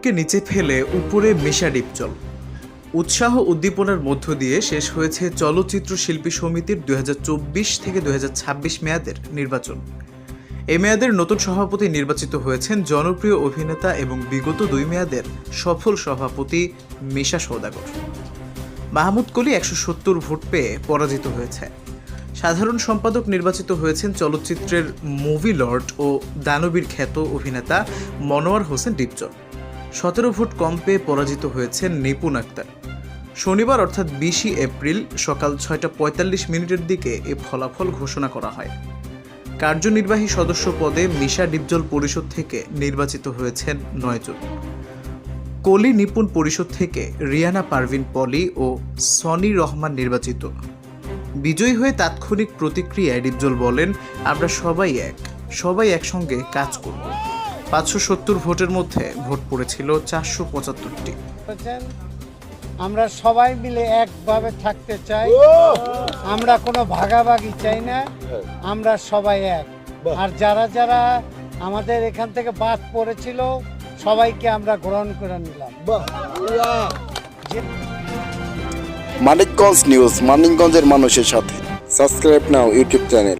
নিপুণকে নিচে ফেলে উপরে মেশা ডিপজল। উৎসাহ উদ্দীপনার মধ্য দিয়ে শেষ হয়েছে চলচ্চিত্র শিল্পী সমিতির দুই থেকে দুই মেয়াদের নির্বাচন। এই মেয়াদের নতুন সভাপতি নির্বাচিত হয়েছেন জনপ্রিয় অভিনেতা এবং বিগত দুই মেয়াদের সফল সভাপতি মিশা সৌদাগর মাহমুদ কলি একশো সত্তর ভোট পেয়ে পরাজিত হয়েছে। সাধারণ সম্পাদক নির্বাচিত হয়েছেন চলচ্চিত্রের মুভি লর্ড ও দানবীর খ্যাত অভিনেতা মনোয়ার হোসেন ডিপজল। সতেরো ফুট কম পেয়ে পরাজিত হয়েছেন নিপুণ আক্তার। শনিবার অর্থাৎ বিশে এপ্রিল সকাল ছয়টা পঁয়তাল্লিশ মিনিটের দিকে এ ফলাফল ঘোষণা করা হয়। কার্যনির্বাহী সদস্য পদে মিশা ডিপজল পরিষদ থেকে নির্বাচিত হয়েছেন নয়জন কলি নিপুণ পরিষদ থেকে রিয়ানা পারভিন পলি ও সনি রহমান নির্বাচিত। বিজয়ী হয়ে তাৎক্ষণিক প্রতিক্রিয়ায় ডিপজল বলেন, আমরা সবাই এক, সবাই একসঙ্গে কাজ করব। পাঁচশো সত্তর ভোটের মধ্যে ভোট পড়েছিল চারশো পঁচাত্তরটি। আমরা সবাই মিলে একভাবে থাকতে চাই। আমরা কোনো ভাগাভাগি চাই না। আমরা সবাই এক। আর যারা যারা আমাদের এখান থেকে বাদ পড়েছিল সবাইকে আমরা গ্রহণ করে নিলাম। মানিকগঞ্জ নিউজ মানিকগঞ্জের মানুষের সাথে। সাবস্ক্রাইব নাও ইউটিউব চ্যানেল।